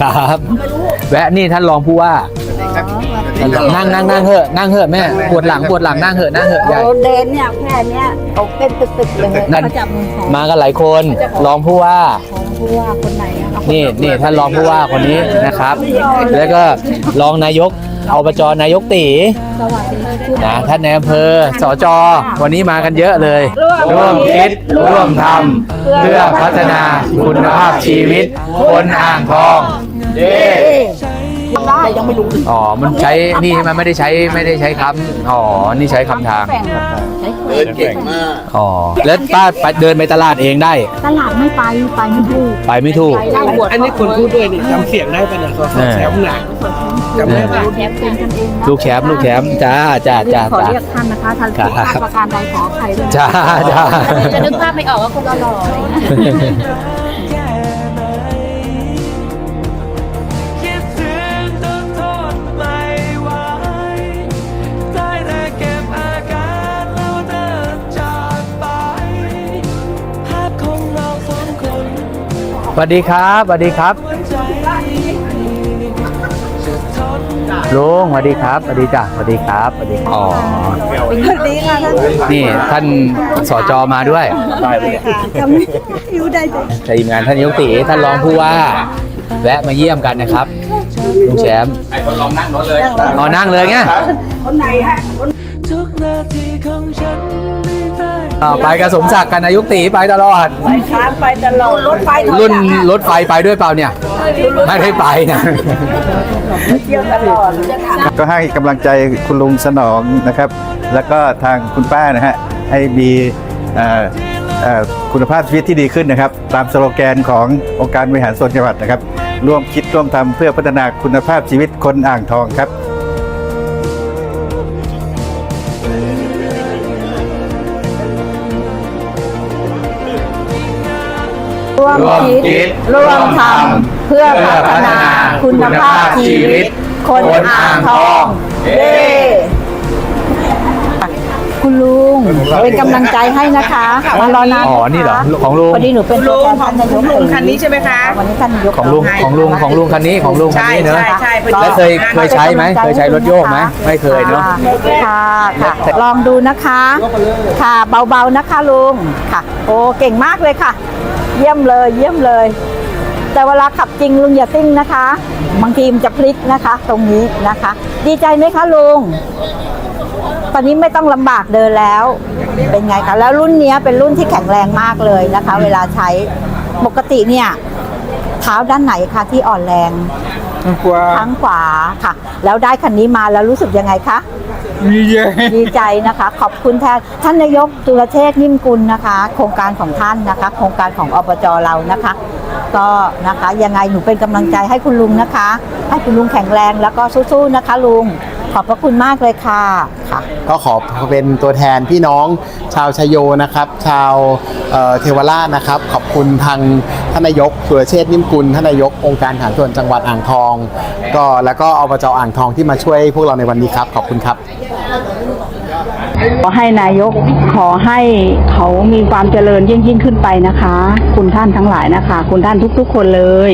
ครับ แวะนี่ท่านรองผู้ว่า นั่งนั่งนั่งเหอะนั่งเหอะแม่ปวดหลังปวดหลังนั่งเหอะนั่งเหอะใหญ่เราเดินเนี่ยแค่เนี้ยเขาเป็นตึกๆเลยนั่นเขาจับมือของมากันหลายคนรองผู้ว่าของผู้ว่าคนไหนอะนี่นี่ท่านรองผู้ว่าคนนี้นะครับ แล้วก็รองนายกอบจนายกตีสวัสดีคุณนะท่านในอำเภอสจวันนี้มากันเยอะเลย ร่วมคิด ร่วมทำเพื่อพัฒนาคุณภาพชีวิตคนอ่างทองเย้ ได้ยังไม่รู้อ๋อ มันใช้นี่มันไม่ได้ใช้ไม่ได้ใช้คำอ๋อ นี่ใช้คำทางแบ่งใช้เดินเก่งมาก อ๋อ แล้วป้าไปเดินไปตลาดเองได้ ตลาดไม่ไปไปไม่ถูกไปไม่ถูกไปได้บวชอันนี้คนพูดด้วยนี่จำเสียงได้ปะเนี่ยสอสอแชมป์หนักจำได้ปะแชมป์เป็นกันเองนะลูกแชมป์ลูกแชมป์จ้าจ้าจ้าขอจ้าเรียกท่านนะคะท่านครับผู้ว่าประการใดขอใครด้วยจ้าจ้าจะนึกภาพไม่ออกว่าคนหล่อๆอะไรเงี้ย วัสดีครับสวัสดีครับใจจะทนลุงสวัสดีครับสวัสดีจ้ะสวัสดีครับสวัสดีอ๋อสวัสดีค่ะท่านนี่ท่านสจมาด้วยจำอยู่ได้จ้ะทีมงานท่านนายกตีท่านรองผู้ว่าแวะมาเยี่ยมกันนะครับลุงแชมป์ไอ้คนลองนั่งรถเลยอ๋อนั่งเลยไงทุกนาทีของฉันไม่ได้ อ่าไปกับสมศักดิ์กันนายกตีไปตลอด ไปค้างไปตลอดรถไฟรุ่นรถไฟไปด้วยเปล่าเนี่ย ไม่ได้ไปนะ เที่ยวตลอดก็ให้กำลังใจคุณลุงสนองนะครับ แล้วก็ทางคุณป้านะฮะให้มีเอ่อเอ่อคุณภาพชีวิตที่ดีขึ้นนะครับ ตามสโลแกนขององค์การบริหารส่วนจังหวัดนะครับ ร่วมคิดร่วมทำเพื่อพัฒนาคุณภาพชีวิตคนอ่างทองครับ วมคิด ร่วมทำเพื่อพัฒนาคุณภาพชีวิต คนอ่างทอง เย้ เป็นกำลังใจให้นะคะมารอนานอ๋อนี่เหรอของลุงพอดีหนูเป็นตัวแทนท่านนายกลุงคันนี้ใช่ไหมคะวันนี้ท่านนายกของลุงของลุงของลุงคันนี้ของลุงคันนี้เนอะใช่ใช่ใช่แล้วเคยเคยใช้ไหมเคยใช้รถโยกไหมไม่เคยเนาะค่ะค่ะลองดูนะคะ ค่ะเบาๆนะคะลุงค่ะ โอ้เก่งมากเลยค่ะ เยี่ยมเลยเยี่ยมเลย แต่เวลาขับจริงลุงอย่าซิ่งนะคะ บางทีมันจะพลิกนะคะ ตรงนี้นะคะ ดีใจไหมคะลุง ตอนนี้ไม่ต้องลำบากเดินแล้ว เป็นไงคะ แล้วรุ่นเนี้ยเป็นรุ่นที่แข็งแรงมากเลยนะคะ เวลาใช้ปกติเนี่ยเท้าด้านไหนคะที่อ่อนแรงกลัวข้างขวาค่ะ แล้วได้คันนี้มาแล้วรู้สึกยังไงคะมีเยอะดีใจนะคะ ขอบคุณแทนท่านนายกตุลเชษฐ์นิ่มกุลนะคะ โครงการของท่านนะคะ โครงการของอบจเรานะคะ ก็นะคะยังไงหนูเป็นกำลังใจให้คุณลุงนะคะ ให้คุณลุงแข็งแรงแล้วก็สู้ๆนะคะลุง ขอบพระคุณมากเลยค่ะค่ะ ก็ขอเป็นตัวแทนพี่น้องชาวชยโยนะครับ ชาวเอ่อเทวราชนะครับ ขอบคุณทางท่านนายกสุรเชษฐ์นิ่มกุลท่านนายกองค์การฐานส่วนจังหวัดอ่างทอง ก็แล้วก็อบจอ่างทองที่มาช่วยพวกเราในวันนี้ครับ ขอบคุณครับขอให้นายกขอให้เขามีความเจริญยิ่งยิ่งขึ้นไปนะคะ คุณท่านทั้งหลายนะคะ คุณท่านทุกๆคนเลย